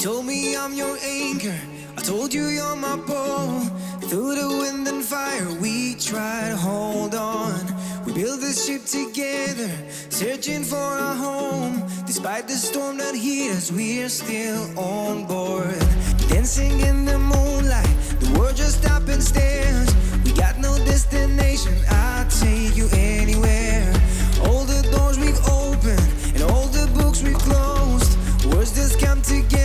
told me I'm your anchor. I told you you're my bow. Through the wind and fire, we try to hold on. We built this ship together, searching for a home. Despite the storm that hit us, we're still on board. Dancing in the moonlight, the world just stopped and stares. We got no destination, I'll take you anywhere. All the doors we've opened and all the books we've closed. Words just come together,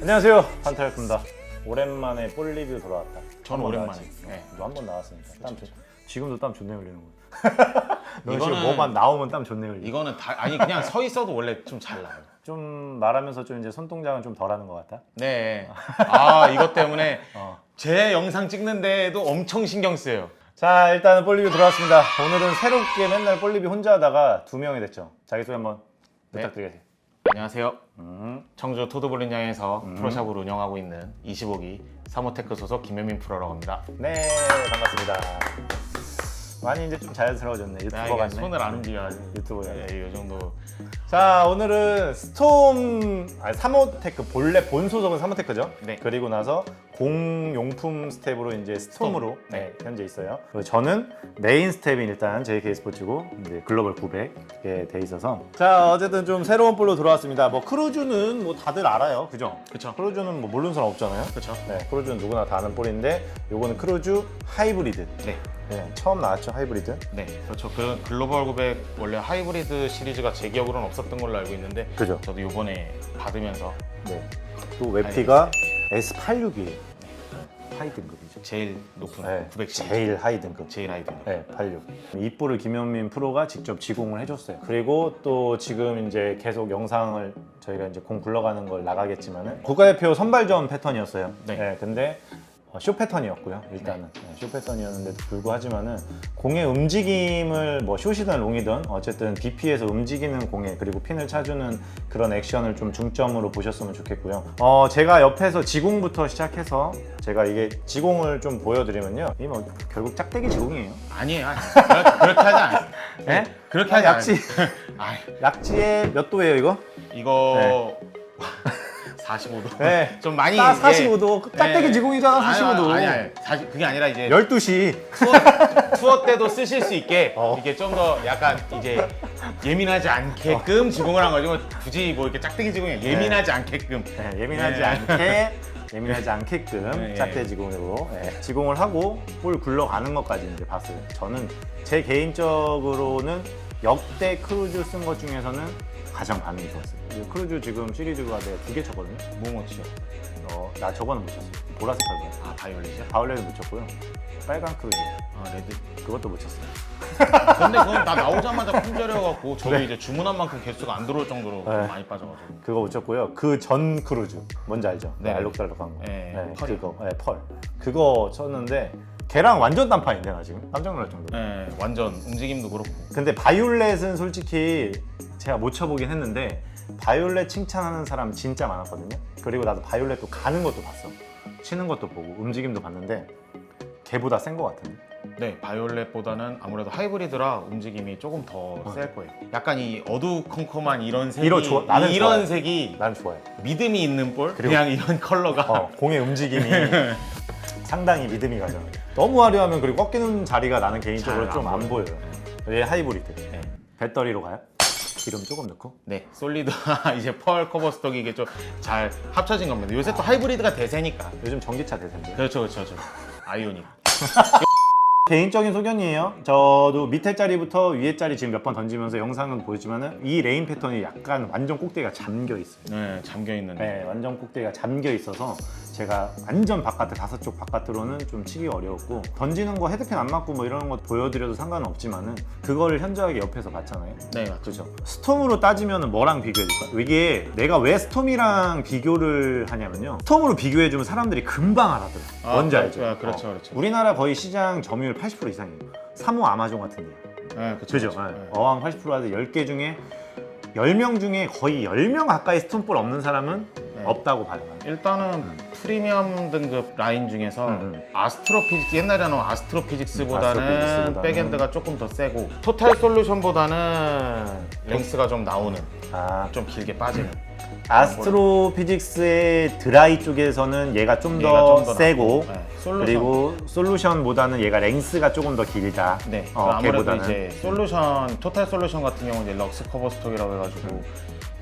안녕하세요 판타였습니다 오랜만에 볼 리뷰 돌아왔다 저는 오랜만에. 네. 너한번 나왔으니까 땀 좋- 지금도 땀 존내 흘리는 거야 너 지금 이거는- 뭐만 나오면 땀 존내 흘리 이거는 다 아니 그냥 서 있어도 원래 좀 잘 나요. 좀 말하면서 좀 이제 손동작은 좀 덜하는 것 같아 네. 아 이것 때문에 어. 제 영상 찍는데도 엄청 신경 쓰여요. 자 일단은 볼 리뷰 들어왔습니다 오늘은 새롭게 맨날 볼 리뷰 혼자 하다가 두 명이 됐죠 자기소개 한번 네. 부탁드리겠습니다 안녕하세요. 음, 청주 토드볼링 장에서 프로샵을 운영하고 있는 25기 사모테크 소속 김현민 프로라고 합니다. 네 반갑습니다 많이 이제 좀 자연스러워졌네 나 유튜버 같네 손을 안 움직여가지고 유튜버 네, 같네 이 정도. 자 오늘은 스톰 아니 사모테크 본래 본 소속은 사모테크죠. 네. 그리고 나서 공용품 스텝으로 이제 스톰으로 스톰. 네. 네, 현재 있어요. 그리고 저는 메인 스텝이 일단 JK 스포츠고 이제 글로벌 900에 돼 있어서 자 어쨌든 좀 새로운 볼로 들어왔습니다. 뭐 크루즈는 뭐 다들 알아요, 그죠? 그쵸. 크루즈는 뭐 모르는 사람 없잖아요. 그쵸. 네, 크루즈는 누구나 다 아는 볼인데 요거는 크루즈 하이브리드. 네. 네, 처음 나왔죠 하이브리드. 네, 그렇죠. 그 글로벌 900 원래 하이브리드 시리즈가 제 기억으로는 없었던 걸로 알고 있는데 그죠. 저도 이번에 받으면서 네. 또 웹피가 S86이에요. 하이 등급이죠. 제일 높은 네, 900 시리즈. 제일 하이 등급. 제일 하이드. 네, 86. 이 볼을 김현민 프로가 직접 지공을 해줬어요. 그리고 또 지금 이제 계속 영상을 저희가 이제 공 굴러가는 걸 나가겠지만은 국가대표 선발전 패턴이었어요. 네. 네, 근데 어, 쇼 패턴이었고요. 일단은 네, 쇼 패턴이었는데도 불구하지만은 공의 움직임을 뭐 숏이든 롱이든 어쨌든 BP에서 움직이는 공에 그리고 핀을 차주는 그런 액션을 좀 중점으로 보셨으면 좋겠고요. 어 제가 옆에서 지공부터 시작해서 제가 이게 지공을 좀 보여드리면요. 이게 뭐 결국 짝대기 지공이에요. 아니에요. 아니에요. 그렇- 그렇게 하지 않아요. 네? 그렇게 아, 하지 약지 않아요. 아이, 약지에 몇 도예요 이거? 이거 45도. 네. 좀 많이 딱 예. 45도 짝대기 네. 지공이잖아 45도. 아니, 아니, 아니. 사실 그게 아니라 이제 12시 투어, 투어 때도 쓰실 수 있게 어. 이게 좀 더 약간 이제 예민하지 않게끔 지공을 한 거죠. 굳이 뭐 이렇게 짝대기 지공이 아니라 예민하지 않게끔. 네, 예민하지 네. 않게 예민하지 않게끔 네, 짝대 예. 지공으로 네, 지공을 하고 볼 굴러가는 것까지 이제 봤어요. 저는 제 개인적으로는 역대 크루즈 쓴 것 중에서는 가장 반응이 좋았어요. 이 크루즈 지금 시리즈가 내가 두개 쳤거든요. 뭐뭐치요? 어, 나 저거는 못 쳤어요. 보라색 깔고. 아 바이올렛이요? 바울렛은 못 쳤고요. 빨간 크루즈 아 레드. 그것도 못 쳤어요. 근데 그건 나 나오자마자 품절해갖고 저도 이제 주문한 만큼 개수가 안 들어올 정도로 네. 많이 빠져가지고. 그거 못 쳤고요. 그 전 크루즈 뭔지 알죠? 네. 알록달록한 거. 네, 펄이요. 그거. 네, 펄. 그거 쳤는데 걔랑 완전 딴판인데 나 지금 깜짝 놀랄 정도 로. 네, 완전 움직임도 그렇고. 근데 바이올렛은 솔직히 제가 못 쳐보긴 했는데 바이올렛 칭찬하는 사람 진짜 많았거든요. 그리고 나도 바이올렛도 가는 것도 봤어. 치는 것도 보고 움직임도 봤는데 걔보다 센 것 같은데. 네, 바이올렛보다는 아무래도 하이브리드라 움직임이 조금 더 셀 거예요. 약간 이 어두컴컴한 이런 색이 이거 좋아- 나는 이런 좋아요. 색이 난 좋아해. 믿음이 있는 볼 그리고- 그냥 이런 컬러가 어, 공의 움직임이 상당히 믿음이 가죠. 너무 화려하면 그리고 꺾이는 자리가 나는 개인적으로 잘 안 좀 안 보여요. 보여요. 얘 하이브리드. 네. 배터리로 가요? 기름 조금 넣고. 네, 솔리드 이제 펄 커버 스톡이 이게 좀 잘 합쳐진 겁니다. 요새 또 하이브리드가 대세니까. 요즘 전기차 대세인데. 그렇죠, 그렇죠, 그렇죠. 아이오닉. 개인적인 소견이에요. 저도 밑에 자리부터 위에 자리 지금 몇 번 던지면서 영상은 보였지만은 이 레인 패턴이 약간 완전 꼭대기가 잠겨 있어요. 네, 잠겨 있는. 네, 완전 꼭대기가 잠겨 있어서 제가 완전 바깥에 다섯 쪽 바깥으로는 좀 치기 어려웠고 던지는 거 헤드핀 안 맞고 뭐 이런 거 보여드려도 상관은 없지만은 그거를 현저하게 옆에서 봤잖아요. 네, 맞죠. 그죠. 스톰으로 따지면 뭐랑 비교해줄까? 이게 내가 왜 스톰이랑 비교를 하냐면요. 스톰으로 비교해주면 사람들이 금방 알아들어. 아, 뭔지 그- 알죠? 아, 그렇죠, 어. 그렇죠. 우리나라 거의 시장 점유율 80% 이상이에요. 3호 아마존 같은 데 네, 그쵸, 그죠? 그쵸. 네. 네. 어항 80% 하드 10개 중에 10명 중에 거의 10명 가까이 스톤볼 없는 사람은 네. 없다고 봐요. 일단은 프리미엄 등급 라인 중에서 음, 음. 아스트로피직스 옛날에 나온 아스트로피직스보다는 아스트로피직스보다는 백엔드가 조금 더 세고 토탈 솔루션보다는 랭스가 좀 나오는 아, 좀 길게 빠지는 아스트로 피직스의 드라이 쪽에서는 얘가 좀 얘가 더 좀더 세고 낫고, 네. 솔루션. 그리고 솔루션보다는 얘가 랭스가 조금 더 길다. 네, 어, 아무래도 걔보다는. 이제 솔루션 토탈 솔루션 같은 경우는 이제 럭스 커버 스톡이라고 해가지고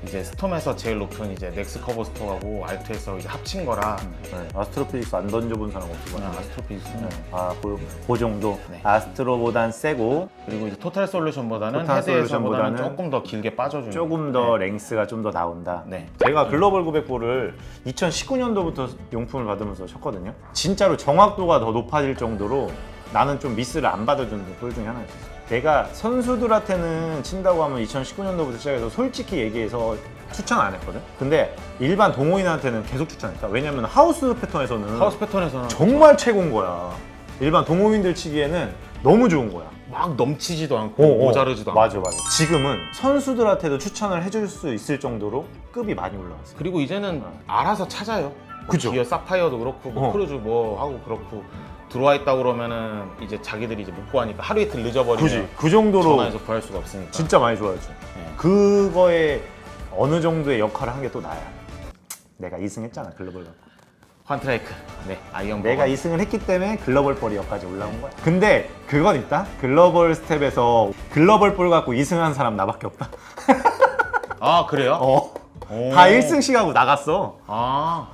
이제 스톰에서 제일 높은 이제 넥스 커버 스톡하고 알트에서 이제 합친 거라 네, 아스트로 피직스 안 던져본 사람 없을 것 그냥 같아요. 아스트로피직스 네. 아, 그, 그 정도. 네. 아스트로보단 세고 그리고 이제 토탈 솔루션보다는 토탈 헤드에서보다는 솔루션보다는 조금 더 길게 빠져주는 조금 더 랭스가 좀 더 나온다. 네. 제가 글로벌 900볼을 2019년도부터 용품을 받으면서 쳤거든요. 진짜로 정확도가 더 높아질 정도로 나는 좀 미스를 안 받아주는 볼 중에 하나였어요. 내가 선수들한테는 친다고 하면 2019년도부터 시작해서 솔직히 얘기해서 추천 안 했거든. 근데 일반 동호인한테는 계속 추천했다. 왜냐면 하우스 패턴에서는 하우스 패턴에서는 정말 최고인 거야. 일반 동호인들 치기에는 너무 좋은 거야. 막 넘치지도 않고 어, 어. 모자르지도 않고 맞아 맞아. 지금은 선수들한테도 추천을 해줄 수 있을 정도로 급이 많이 올라왔어. 그리고 이제는 알아서 찾아요. 뭐 그죠. 기어 사파이어도 그렇고 뭐 어. 크루즈 뭐 하고 그렇고 들어와 있다 그러면은 이제 자기들이 이제 못 구하니까 하루 이틀 늦어버리면 그지. 그 정도로 전화해서 구할 수가 없으니까. 진짜 많이 좋아졌죠. 네. 그거에 어느 정도의 역할을 한 게 또 나야. 내가 2승 했잖아 글로벌 갖고. 환트라이크. 네. 아이언 내가 버거. 2승을 했기 때문에 글로벌 볼이 여기까지 올라온 거야. 근데 그건 있다. 글로벌 스텝에서 글로벌 볼 갖고 2승한 사람 나밖에 없다. 아 그래요? 어. 오. 다 1승씩 하고 나갔어. 아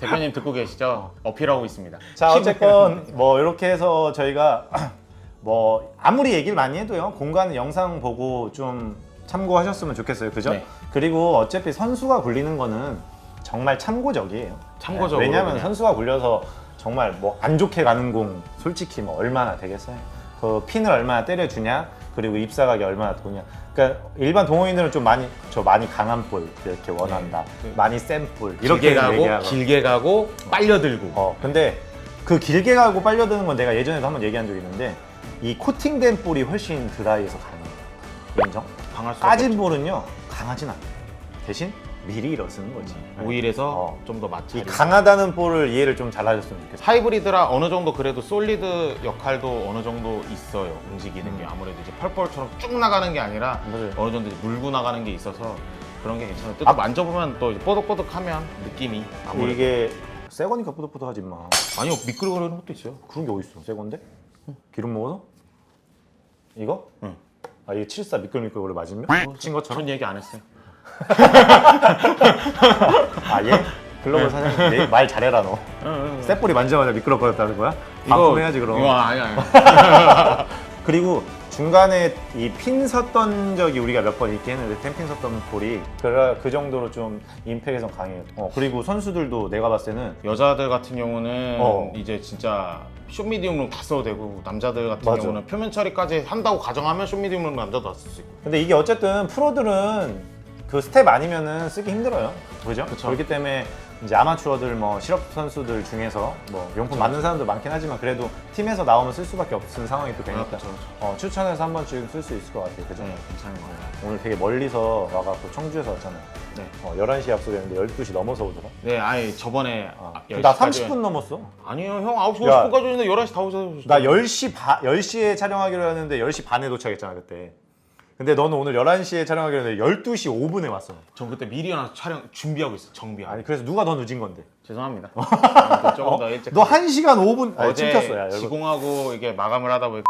대표님 듣고 계시죠? 어필하고 있습니다. 자 어쨌건 뭐 이렇게 해서 저희가 뭐 아무리 얘기를 많이 해도요 공간 영상 보고 좀 참고하셨으면 좋겠어요 그죠? 네. 그리고 어차피 선수가 굴리는 거는 정말 참고적이에요 참고적으로 왜냐면 그냥. 선수가 굴려서 정말 뭐 안 좋게 가는 공 솔직히 뭐 얼마나 되겠어요 그 핀을 얼마나 때려주냐 그리고 입사각이 얼마나 도냐 그러니까 일반 동호인들은 좀 많이 저 많이 강한 볼 이렇게 원한다 네. 많이 센볼 이렇게 이렇게 가고 길게 가고 빨려 들고. 어, 근데 그 길게 가고 빨려드는 건 내가 예전에도 한번 얘기한 적이 있는데 이 코팅된 볼이 훨씬 드라이에서 강해요. 인정? 강할 수 빠진 볼은요 강하진 않아요. 대신 미리 일어서는 거지. 오일에서 어. 좀 더 이 마찰이. 강하다는 볼을 이해를 좀 잘해줬으면 좋겠어. 하이브리드라 어느 정도 그래도 솔리드 역할도 어느 정도 있어요 움직이는 게 아무래도 이제 펄펄처럼 쭉 나가는 게 아니라 맞아요. 어느 정도 이제 물고 나가는 게 있어서 그런 게 괜찮아요 또 아. 만져보면 또 이제 뽀득뽀득하면 느낌이 아무래도 이게 새 거니까 뿌듯뿌듯하지 마. 아니요 미끌거리는 것도 있어요 그런 게 어딨어? 새 건데? 기름 먹어서? 이거? 응. 아 이게 74 미끌미끌 원래 맞으면? 친 것처럼? 전 얘기 안 했어요 아 얘? 글로벌 사장님 내- 말 잘해라 너. 쇠볼이 만지자마자 미끄럽거렸다는 거야? 반품해야지 그럼. 이거 아니 아니 그리고 중간에 이 핀 섰던 적이 우리가 몇 번 있긴 했는데 템핀 섰던 볼이 그, 그 정도로 좀 임팩에선 강해요. 어, 그리고 선수들도 내가 봤을 때는 여자들 같은 경우는 어. 이제 진짜 숏미디움룸 다 써도 되고 남자들 같은 맞아. 경우는 표면 처리까지 한다고 가정하면 숏미디움룸 남자도 다 쓸 수 있고 근데 이게 어쨌든 프로들은 그 스텝 아니면은 쓰기 힘들어요. 그죠? 그쵸. 그렇기 때문에 이제 아마추어들 뭐 실업 선수들 중에서 뭐 용품 맞는 사람도 많긴 하지만 그래도 팀에서 나오면 쓸 수밖에 없는 상황이 또 되니까 아, 그쵸, 그쵸. 어, 추천해서 한 번쯤 쓸 수 있을 것 같아요. 그죠? 네, 괜찮은 거예요 오늘 되게 멀리서 와갖고 청주에서 왔잖아요. 네. 어, 11시 약속이었는데 12시 넘어서 오더라. 네, 아니 저번에 어. 아, 나 10시까지 30분 넘었어. 아니요, 형 9시 야. 50분까지 오는데 11시 다 오셔서 나 10시 반 10시에 촬영하기로 했는데 10시 반에 도착했잖아, 그때. 근데 너는 오늘 11시에 촬영하기로 했는데 12시 5분에 왔어. 전 그때 미리 일어나서 촬영 준비하고 있어, 정비하고. 아니, 그래서 누가 더 늦은 건데? 죄송합니다. 아, 조금 더 일찍. 너 1시간 5분 아니, 어제 찍혔어, 야, 여러분. 지공하고 이게 마감을 하다 보니까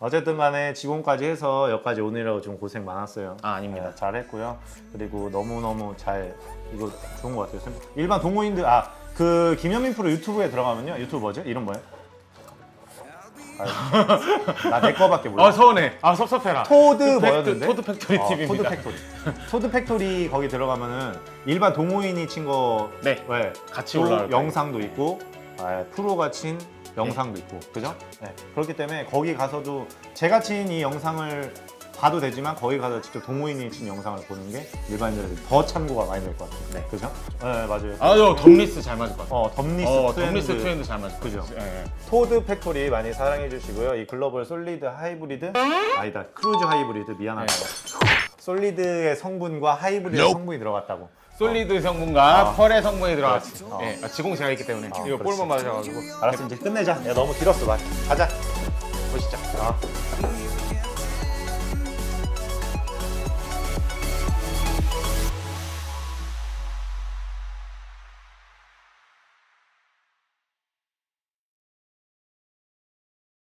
어쨌든 간에 지공까지 해서 여기까지 오느라고 좀 고생 많았어요. 아, 아닙니다. 네, 잘했고요. 그리고 너무너무 잘 이거 좋은 것 같아요. 일반 동호인들 아 그 김현민 프로 유튜브에 들어가면요. 유튜브 뭐죠? 이름 뭐예요? 나내 거밖에 몰라. 아, 서운해. 아, 섭섭해라. 토드 팩트- 뭐였는데? 토드 팩토리 어, TV입니다. 토드 팩토리. 토드 팩토리 거기 들어가면은 일반 동호인이 친 거 네. 같이 올라올 거예요. 영상도 있고 아, 프로가 친 영상도 있고 그죠? 네. 그렇기 때문에 거기 가서도 제가 친 이 영상을 봐도 되지만 거기 가서 직접 동호인이 친 영상을 보는 게 일반인들에게 더 참고가 많이 될 것 같아요. 네. 그죠? 네, 맞아요. 아저 덤리스 잘 맞을 것 같아요. 어, 덤리스 어, 트렌드. 덤리스 트렌드 잘 맞을 것 그죠? 같아요. 예, 예. 토드 팩토리 많이 사랑해 주시고요. 이 글로벌 솔리드 하이브리드 아니다 크루즈 하이브리드 미안하다. 솔리드의 성분과 하이브리드 성분이 들어갔다고. 솔리드 성분과 어. 펄의 성분이 들어갔지. 어. 예, 아, 지공 제가 있기 때문에 이거 그렇지. 볼만 맞아가지고 알았어 이제 끝내자. 야 너무 길었어 말. 가자. 보시죠. 아.